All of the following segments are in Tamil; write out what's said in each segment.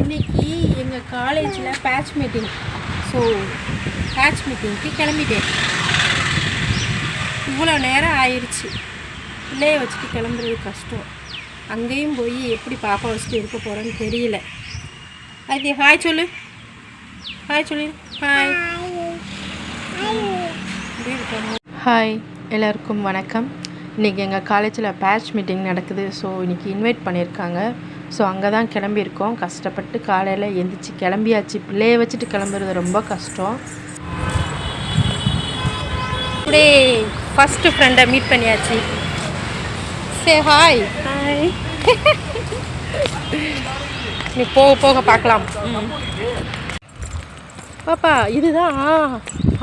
இன்னைக்கு எங்கள் காலேஜில் பேட்ச் மீட்டிங் ஸோ பேட்ச் மீட்டிங்க்கு கிளம்பிட்டேன். இவ்வளோ நேரம் ஆயிடுச்சு பிள்ளைய வச்சுட்டு கிளம்புறது கஷ்டம். அங்கேயும் போய் எப்படி பாப்பா வச்சுட்டு இருக்க போகிறேன்னு தெரியல. அது ஹாய் சொல்லு. ஹாய் சொல்லு. ஹாய் ஹாய் எல்லாருக்கும் வணக்கம். இன்றைக்கி எங்கள் காலேஜில் பேட்ச் மீட்டிங் நடக்குது. ஸோ இன்றைக்கி இன்வைட் பண்ணியிருக்காங்க. ஸோ அங்கே தான் கிளம்பியிருக்கோம். கஷ்டப்பட்டு காலையில் எந்திரிச்சு கிளம்பியாச்சு. பிள்ளைய வச்சுட்டு கிளம்புறது ரொம்ப கஷ்டம். டுடே ஃபஸ்ட்டு ஃப்ரெண்டை மீட் பண்ணியாச்சு. சே ஹாய் ஹாய் நீ போக போக பார்க்கலாம். பாப்பா இதுதான்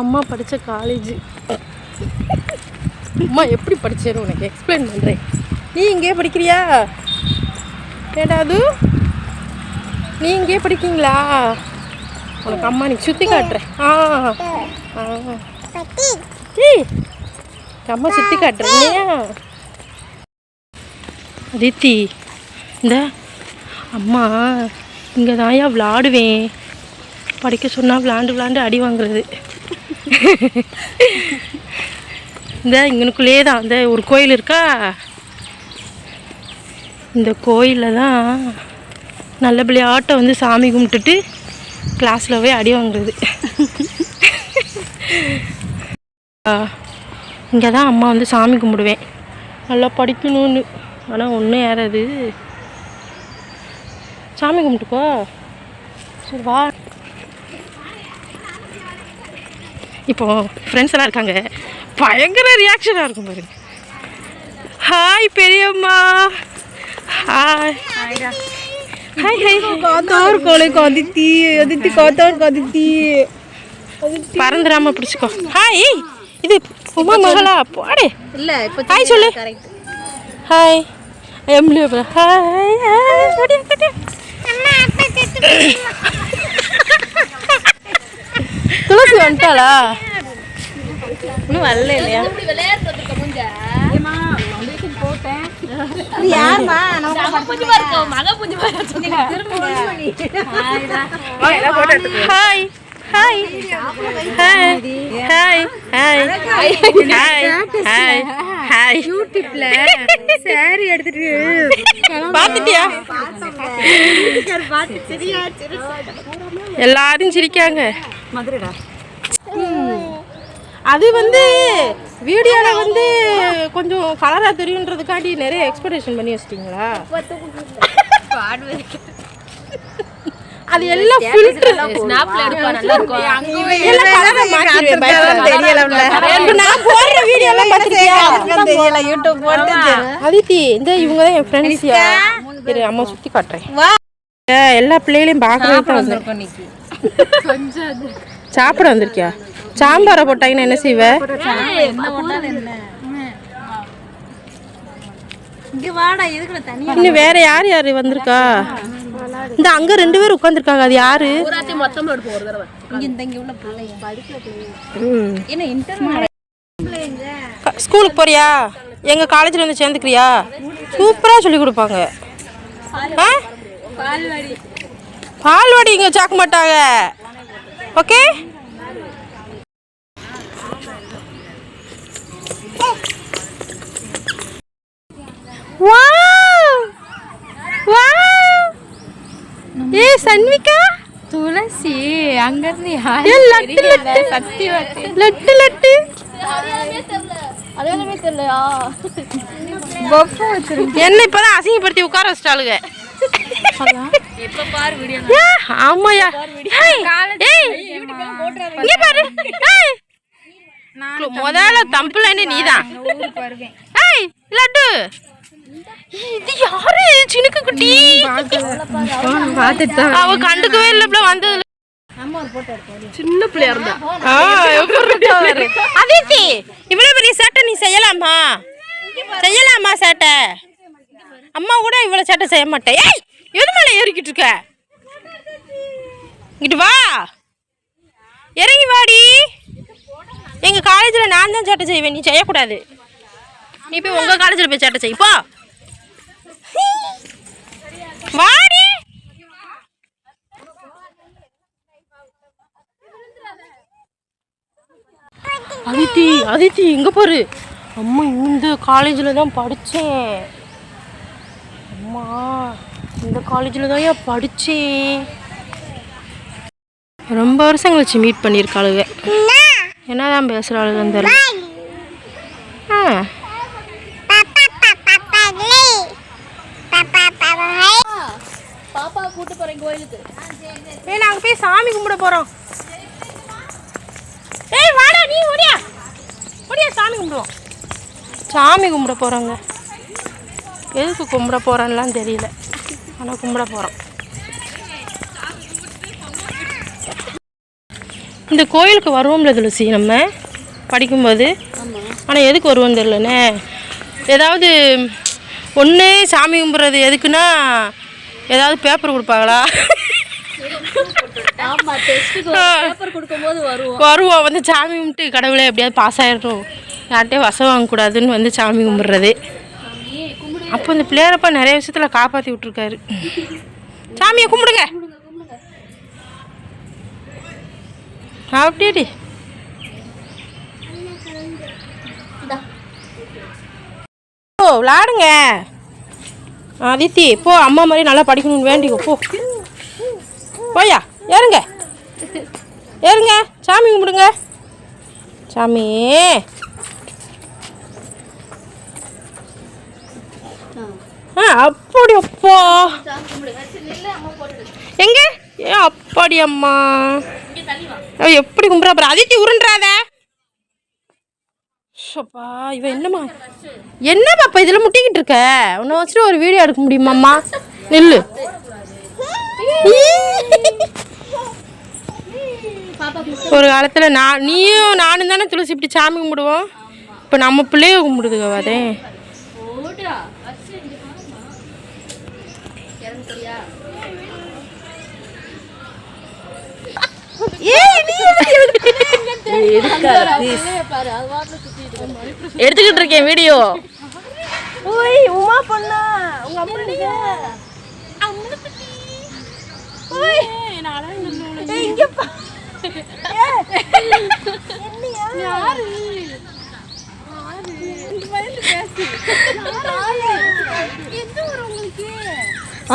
அம்மா படித்த காலேஜ் அம்மா எப்படி படிச்சேன்னு உனக்கு எக்ஸ்பிளைன் பண்ணுறேன் நீ இங்கே படிக்கிறியா? ஏடாது நீ இங்கே படிக்கீங்களா? உனக்கு அம்மா நீ சுற்றி காட்டுறேன். ஆ ஆ அம்மா சுற்றி காட்டுறேன். இல்லையா அதித்தி இந்த அம்மா இங்கே தான்யா விளாடுவேன். படிக்க சொன்னால் விளாண்டு விளாண்டு அடி வாங்குறது. இந்த இங்கனுக்குள்ளேயே தான் இந்த ஒரு கோயில் இருக்கா? இந்த கோயிலில் தான் நல்லபடி ஆட்டை வந்து சாமி கும்பிட்டுட்டு கிளாஸில் போய் அடி வாங்குறது. இங்கே தான் அம்மா வந்து சாமி கும்பிடுவேன். நல்லா படிக்கணும்னு. ஆனால் ஒன்றும் ஏறாது. சாமி கும்பிட்டுக்கோ. சரி வா. இப்போ ஃப்ரெண்ட்ஸ் எல்லாம் இருக்காங்க. பயங்கர ரியாக்ஷனாக இருக்கும் பாருங்க ஹாய் பெரியம்மா. ஹாய் ஹாய் ஹாய் காத்தார் கோலைக்கு அதித்தி அதித்தி காத்தார் அதித்தி. பறந்துடாம பிடிச்சிக்கோ. ஹாய் இது உமா மகளா? போடு. இல்ல இப்ப ஹாய் சொல்லு. Hi Emily hi hi Thulasi வந்துட்டாளா? இன்னும் வரல இல்லையா? இது யாருமா? Hi hi hi. Hi hi. Hi hi. யூடியூப்ல சாரி எடுத்துட்டு எல்லாரும் சிரிக்காங்க. அது வந்து வீடியோவில் வந்து கொஞ்சம் கலராக தெரியுன்றதுக்காண்டி நிறைய எக்ஸ்பெக்டேஷன் பண்ணி வச்சிட்டிங்களா? அது எல்லாம் ஃபில்டர் ஸ்னாப்ல எடுப்பா நல்லா இருக்கும் எல்லாம் கலரை மாத்திடுவேன் பயப்படாத. தெரியல இப்ப நான் போடுற வீடியோ எல்லாம் பார்த்திருக்கியா தெரியல யூடியூப் போட்டு அதித்தி இந்த இவங்க தான் என் ஃப்ரெண்ட்ஸ்யா இரு அம்மா சுற்றி காட்டுறேன். எல்லா பிள்ளைகளையும் பார்க்கறது தான் வந்தேன் இன்னைக்கு. சாப்பிட வந்திருக்கியா? சாம்பாரை போட்டாங்கன்னா என்ன செய்வ? இங்க வாடா எதுக்கு தனியா இன்னும் வேற யார் யார் வந்திருக்கா? இந்த அங்க ரெண்டு பேர் உட்காந்துருக்காங்க அது யாரு? ஸ்கூலுக்கு போறியா? எங்க காலேஜ்ல வந்து சேர்ந்துக்கிறியா? சூப்பரா சொல்லி கொடுப்பாங்க. ஆ? பால்வாடி. இங்க சாக்க மாட்டாங்க. ஓகே? சன்விகா? துளசி அங்க இருந்து ஏ லட்டு லட்டு. சத்தியவதி லட்டு லட்டு. அதெல்லாமே தெரியலையா பப்பு வச்சிருக்கு என்ன இப்பதான் அசிங்கப்படுத்தி உட்கார வச்சிட்டாளுங்க எப்ப பாரு வீடியோ ஆமாயா இங்க பாரு. முதல்ல தம்புலன்னு நீதான். லட்டு. இது யாரு? சினுக்கு குட்டி. அவ கண்டுக்கவே இல்ல வந்ததுல. சின்ன பிள்ளையா இருந்தா. அதித்தி இவ்வளவு பெரிய சேட்டை நீ செய்யலாமா? செய்யலாமா சேட்டை? அம்மா கூட இவ்வளவு சேட்டை செய்ய மாட்டேன் ஏய் எது மேல ஏறிக்கிட்டு இருக்க? இங்கிட்டு வா. இறங்கி வாடி. எங்க காலேஜ்ல நான் தான் சேட்டை செய்வேன். நீ செய்யக்கூடாது. நீ போய் உங்க காலேஜ்ல போய் சேட்டை செய். போ. வாடி. அதித்தி அதித்தி எங்க பாரு. அம்மா இந்த காலேஜில் தான் படித்தேன் அம்மா இந்த காலேஜில் தான் ஏன் படித்தேன் ரொம்ப வருஷம் கழிச்சு மீட் பண்ணியிருக்காளுங்க என்னதான் பேசுகிறாளுங்க அந்த சாமி கும்பிட போகிறோங்க எதுக்கு கும்பிட போகிறோன்னெலாம் தெரியல. ஆனால் கும்பிட போகிறோம் இந்த கோயிலுக்கு வருவோம்ல துளசி நம்ம? படிக்கும்போது? ஆனால் எதுக்கு வருவோம்னு தெரிலண்ணே ஏதாவது ஒன்று சாமி கும்பிட்றது எதுக்குன்னா ஏதாவது பேப்பர் கொடுப்பாங்களா? வருவோம். வருவோம். வந்து சாமி கும்பிட்டு கடவுளே எப்படியாவது பாஸ் ஆயிடணும். யார்கிட்டயும் வசம் வாங்கக்கூடாதுன்னு வந்து சாமி கும்பிட்றது. அப்போ இந்த பிள்ளையாரப்பா நிறைய விஷயத்தில் காப்பாற்றி விட்ருக்காரு சாமியை கும்பிடுங்க. அப்படியே ஓ விளாடுங்க. அதித்தி போ அம்மா மாதிரி நல்லா படிக்கணும்னு வேண்டிக்கோ போ. போயா ஏறுங்க. ஏறுங்க சாமி கும்பிடுங்க. சாமி. ஆ அப்படி அப்பா எங்க? ஏ அப்பாடி அம்மா எப்படி கும்பிட்றா அப்புறம் அதித்தி உருண்டாத ஷப்பா இவ என்னம்மா? என்ன பாப்பா இதில் முட்டிக்கிட்டு இருக்க? உன்னை வச்சுட்டு ஒரு வீடியோ எடுக்க முடியுமாம்மா? நில்லு. ஒரு காலத்தில் நான் நீயும் நானும் தானே துளசி இப்படி சாமி கும்பிடுவோம். இப்போ நம்ம பிள்ளைய கும்பிடுதுங்க வரே ஓடுடா ஃபர்ஸ்ட் இங்க இறங்குறியா எடுத்துக்கிட்டு இருக்கேன் வீடியோ. ஓய் உமா பொண்ணா உங்க அம்மா ஓய். ஏய், இங்க பா. யாரு?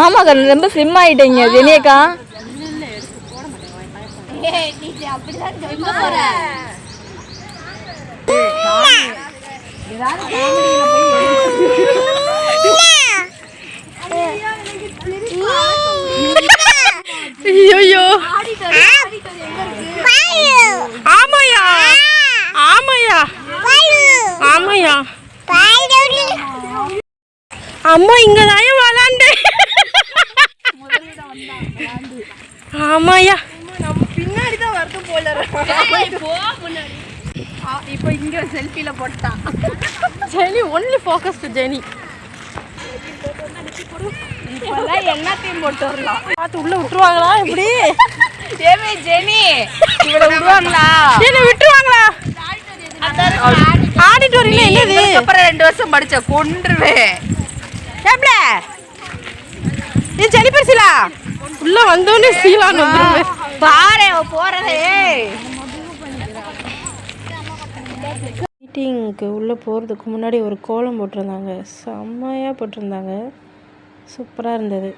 ஆமாக்கா ரொம்ப ஸ்லிம் ஆயிட்டீங்க ஜெனியக்கா. ஐயோ ஆமாயா. ஆமாயா. ஆமாயா. அம்மா இங்க தான் விளாண்டேன் ஆமாயா பின்னாடி தான் வருது போல இப்போ இங்க செல்ஃபில போட்டான் Jenny only focus to Jenny. இப்பெல்லாம் எல்லாத்தையும் போட்டு வரலாம். பார்த்து உள்ள விட்டுருவாங்களா? எப்படி? ஏமே ஜெனி இவள விடுவாங்களா? என்ன விட்டுருவாங்களா? ஆடிட்டோரியல் என்னது? அப்புறம் ரெண்டு வருஷம் படிச்ச கொன்றுவேன் ஏப்ல இது ஜெனி பெருசிலா உள்ள வந்தோடனே சீலான்னு வந்துருவேன் பாரு போறதே. மீட்டிங்க்கு உள்ளே போகிறதுக்கு முன்னாடி ஒரு கோலம் போட்டிருந்தாங்க. செம்மையாக போட்டிருந்தாங்க. சூப்பராக இருந்தது.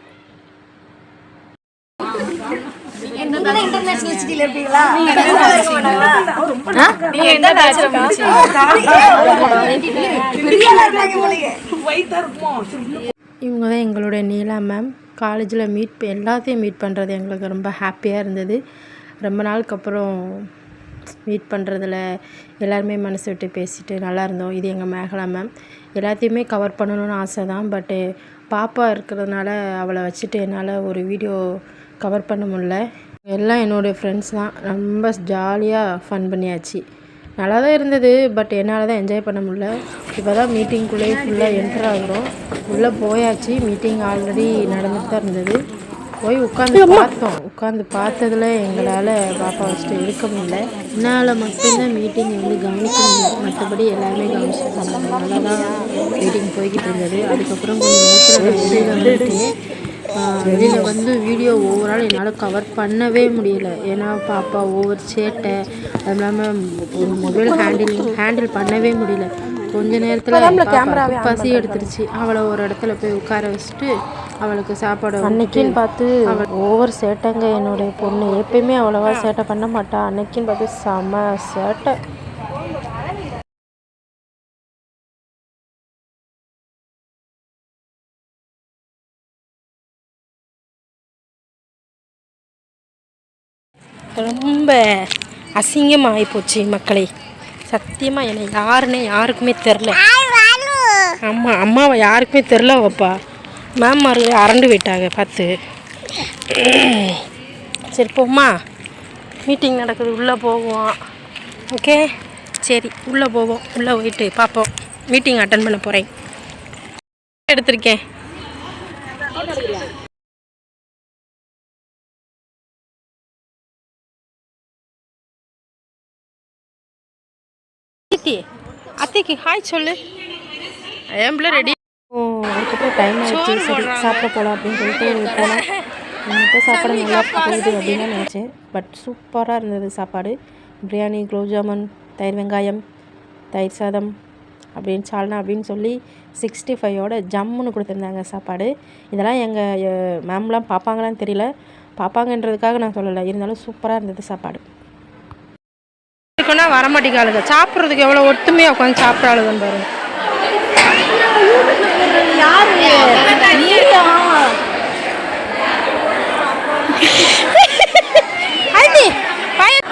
இவங்க தான் எங்களோட நீலா மேம் காலேஜில் மீட் எல்லாத்தையும் மீட் பண்ணுறது எங்களுக்கு ரொம்ப ஹாப்பியாக இருந்தது. ரொம்ப நாளுக்கு அப்புறம் மீட் பண்ணுறதுல எல்லாருமே மனசு விட்டு பேசிட்டு நல்லா இருந்தோம். இது எங்கள் மேகலா மேம் எல்லாத்தையுமே கவர் பண்ணணும்னு ஆசை தான். பட்டு பாப்பா இருக்கிறதுனால அவளை வச்சுட்டு என்னால் ஒரு வீடியோ கவர் பண்ண முடியல. எல்லாம் என்னோடய ஃப்ரெண்ட்ஸ் தான். ரொம்ப ஜாலியாக ஃபன் பண்ணியாச்சு. நல்லா தான் இருந்தது. பட் என்னால் தான் என்ஜாய் பண்ண முடியல. இப்போ தான் மீட்டிங்குள்ளேயே ஃபுல்லாக என்டர் ஆகுறோம். உள்ளே போயாச்சு. மீட்டிங் ஆல்ரெடி நடந்துட்டு தான் இருந்தது. போய் உட்காந்து பார்த்தோம். உட்காந்து பார்த்ததுல எங்களால் பாப்பா வச்சுட்டு இருக்க முடியல. என்னால் மட்டும்தான் மீட்டிங் வந்து கவனிக்க முடியல மற்றபடி எல்லாருமே கவனிச்சிருக்காங்க நல்லா தான் மீட்டிங் போய்கிட்டு இருந்தது. அதுக்கப்புறம் கொஞ்சம் நேரத்தில் வெளியே வந்துட்டு வெளியில் வந்து வீடியோ ஓவரால் என்னால் கவர் பண்ணவே முடியல. ஏன்னா பாப்பா ஓவர் சேட்டை அது இல்லாமல் ஒரு மொபைல் ஹேண்டில் ஹேண்டில் பண்ணவே முடியல. கொஞ்ச நேரத்தில் பசி எடுத்துருச்சு. அவளை ஒரு இடத்துல போய் உட்கார வச்சுட்டு அவளுக்கு சாப்பாடு அன்னைக்குன்னு பார்த்து ஓவர் சேட்டைங்க. என்னுடைய பொண்ணு எப்பயுமே அவ்வளோவா சேட்டை பண்ண மாட்டா. அன்னைக்குன்னு பார்த்து செம சேட்டை. ரொம்ப அசிங்கமாக போச்சு மக்களே. சத்தியமாக என்னை யாருன்னே யாருக்குமே தெரில. ஆமாம் அம்மாவை யாருக்குமே தெரில வைப்பா மேம் அரண்டு போயிட்டாங்க பார்த்து சரி போம்மா. மீட்டிங் நடக்குது உள்ளே போவோம். ஓகே? சரி உள்ளே போவோம். உள்ளே போயிட்டு பார்ப்போம் மீட்டிங் அட்டன் பண்ண போகிறேன் எடுத்திருக்கேன். அத்தைக்கு ஹாய் சொல்லு. ஏம்பிள ரெடி அதுக்கப்புறம் டைம் ஆயிடுச்சு. சரி சாப்பிட போகலாம் அப்படின்னு சொல்லிட்டு போனேன் இப்போ சாப்பாடு நல்லா போகுது அப்படின்னு நினச்சேன். பட் சூப்பராக இருந்தது சாப்பாடு. பிரியாணி குலோப் ஜாமுன் தயிர் வெங்காயம் தயிர் சாதம் அப்படின்னு சால்னா அப்படின்னு சொல்லி சிக்ஸ்டி ஃபைவோட ஜம்முன்னு கொடுத்துருந்தாங்க சாப்பாடு. இதெல்லாம் எங்கள் மேம்லாம் பார்ப்பாங்களான்னு தெரியல. பார்ப்பாங்கன்றதுக்காக நான் சொல்லலை. இருந்தாலும் சூப்பராக இருந்தது சாப்பாடு. இருக்குன்னா வரமாட்டேங்காளுங்க சாப்பிட்றதுக்கு எவ்வளோ ஒத்துமையாக உட்காந்து சாப்பிட்ற ஆளுங்கன்னு பாருங்க. அண்ணி, பய-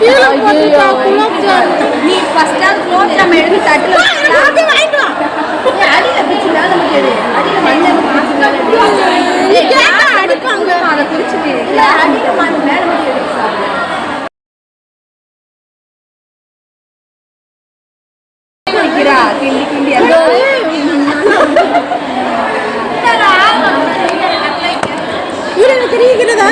கீழே போட்டுட்டா, குலோப் ஜாமுன். நீ ஃபர்ஸ்ட் அது குலோப் ஜாம் எடுத்து தட்டுல அது வாங்கிட்டு வா. அடியில மேல முடியாது அடியில மஞ்சள் அடிப்பாங்க? அதை அடியில மஞ்சள் மேல முடியாது கிண்டி கிண்டி இரு, தெரியுகிறதா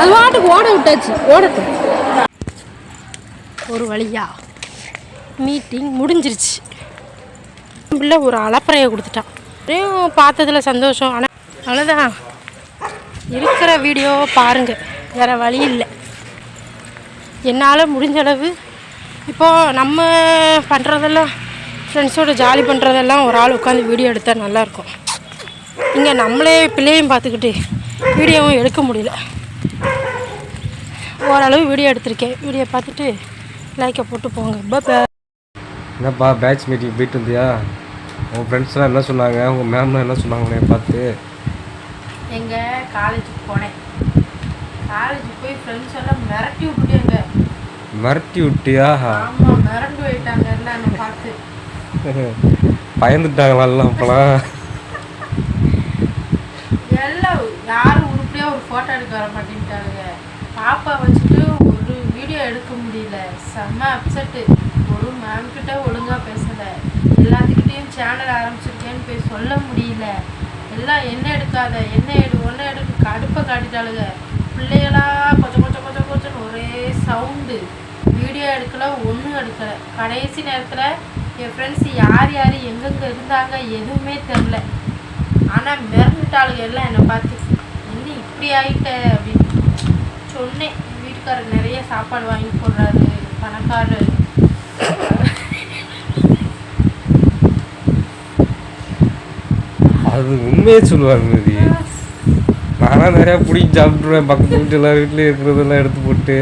அது வாட்டுக்கு ஓட விட்டாச்சு ஓடட்டும். ஒரு வழியா மீட்டிங் முடிஞ்சிருச்சு. பிள்ளை ஒரு அலப்பறையை கொடுத்துட்டான். அப்படியும் பார்த்ததுல சந்தோஷம். ஆனால் அவ்வளோதான் இருக்கிற வீடியோ பாருங்கள் வேறு வழி இல்லை. என்னால் முடிஞ்ச அளவு இப்போது நம்ம பண்ணுறதெல்லாம் ஃப்ரெண்ட்ஸோட ஜாலி பண்ணுறதெல்லாம் ஒரு ஆள் உட்காந்து வீடியோ எடுத்தால் நல்லாயிருக்கும் இங்கே நம்மளே பிள்ளையும் பார்த்துக்கிட்டு வீடியோவும் எடுக்க முடியல. ஓரளவு வீடியோ எடுத்திருக்கேன். வீடியோ பார்த்துட்டு லைக்கை போட்டு போங்க. என்னப்பா பேட்ச் மீட்டிங் போயிட்டு வந்தியா உங்கள் ஃப்ரெண்ட்ஸ்லாம் என்ன சொன்னாங்க? உங்கள் மேம்லாம் என்ன சொன்னாங்க பார்த்து? எங்கள் காலேஜுக்கு போனேன். காலேஜுக்கு போய் ஃப்ரெண்ட்ஸ் எல்லாம் மிரட்டி விட்டுட்டேங்க. மிரட்டி விட்டியா? ஆமாம் மிரண்டு போயிட்டாங்க என்னன்னு பார்த்து. பயந்துட்டாங்களா எல்லாம் அப்போலாம்? எல்லாம் யாரும் உருப்படியாக ஒரு ஃபோட்டோ எடுக்க வர மாட்டேன்ட்டாங்க பாப்பா வச்சுட்டு ஒரு வீடியோ எடுக்க முடியல. செம்ம அப்செட்டு ஒரு மேம் கிட்ட ஒழுங்காக பேசலை. எல்லாத்துக்கிட்டேயும் சேனல் ஆரம்பிச்சிருக்கேன்னு போய் சொல்ல முடியல. எல்லாம் என்ன எடுக்காத என்ன எடு ஒன்று எடுக்க கடுப்பை காட்டிட்டாளுங்க. பிள்ளைகளா கொச்ச கொச்ச கொச்ச கொச்சன்னு ஒரே சவுண்டு வீடியோ எடுக்கல ஒன்றும் எடுக்கலை. கடைசி நேரத்தில் என் ஃப்ரெண்ட்ஸ் யார் யார் எங்கெங்கே இருந்தாங்க எதுவுமே தெரில ஆனால் மிரண்டுட்டாளுங்க எல்லாம் என்னை பார்த்து என்ன இப்படி ஆயிட்ட? அப்படின்னு சொன்னேன். வீட்டுக்காரர் நிறைய சாப்பாடு வாங்கி போடுறாரு பணக்காரர். அது உண்மையே சொல்லுவாங்க நானும் நிறையா பிடிச்சி சாப்பிட்ருவேன் பக்கத்து வீட்டு எல்லா வீட்லேயும் இருக்கிறதெல்லாம் எடுத்து போட்டு.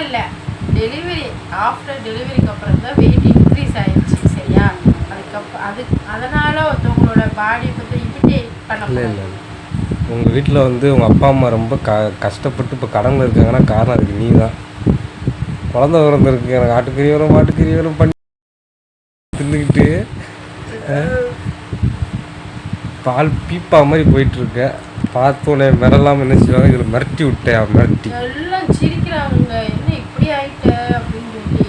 இல்லை. டெலிவரி ஆஃப்டர் டெலிவரிக்கு அப்புறம் தான் வெயிட் இன்க்ரீஸ் ஆயிடுச்சு சரியா? அதுக்கப்புறம் அது அதனால ஒருத்தவங்களோட பாடி பற்றி இமிட்டேட் பண்ண இல்லை இல்லை உங்கள் வீட்டில் வந்து உங்கள் அப்பா அம்மா ரொம்ப க கஷ்டப்பட்டு இப்போ கடனில் இருக்காங்கன்னா காரணம் அதுக்கு நீ தான் குழந்த பிறந்திருக்கு எனக்கு ஆட்டுக்கறி வரும் மாட்டுக்கறி வரும் பண்ணி பால் பீப்பா மாதிரி போயிட்டுருக்க. பார்த்தோன்னே மிரலாம் என்ன செய்வாங்க? இதில் மிரட்டி விட்டேன் மிரட்டி. எல்லாம் சிரிக்கிறாங்க. என்ன இப்படி ஆயிட்ட? அப்படின்னு சொல்லி.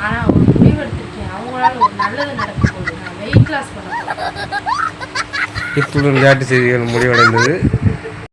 ஆனால் ஒரு முடிவு எடுத்திருக்கேன். அவங்களால ஒரு நல்லது நடக்க போகுது. நான் வெயிட் லாஸ் பண்ண. இத்துடன் விளையாட்டு செய்திகள் முடிவடைந்தது.